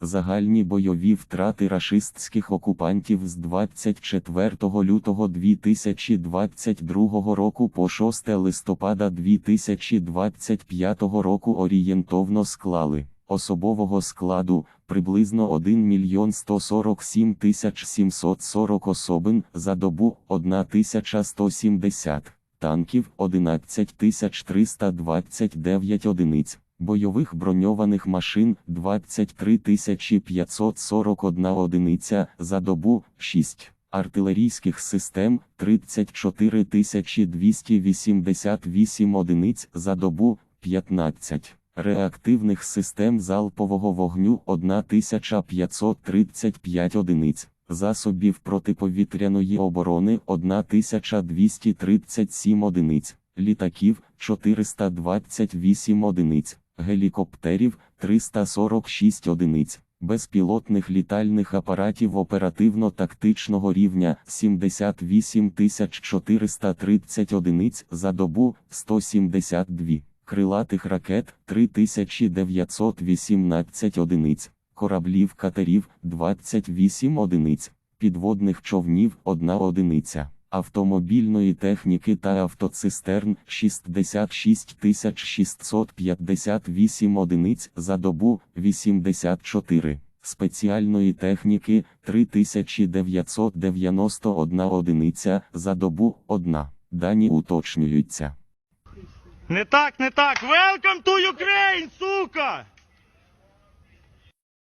Загальні бойові втрати рашистських окупантів з 24 лютого 2022 року по 6 листопада 2025 року орієнтовно склали особового складу приблизно 1 мільйон 147 тисяч 740 особин за добу 1170 танків 11 329 одиниць, бойових броньованих машин 23 541 одиниця за добу 6, артилерійських систем 34 288 одиниць за добу 15. Реактивних систем залпового вогню 1535 одиниць, засобів протиповітряної оборони 1237 одиниць, літаків 428 одиниць, гелікоптерів 346 одиниць, безпілотних літальних апаратів оперативно-тактичного рівня 78 430 одиниць за добу 172 крилатих ракет 3918 одиниць, кораблів катерів 28 одиниць, підводних човнів 1 одиниця, автомобільної техніки та автоцистерн 66 658 одиниць за добу 84. Спеціальної техніки 3991 одиниця за добу 1. Дані уточнюються. Не так, не так. Welcome to Ukraine!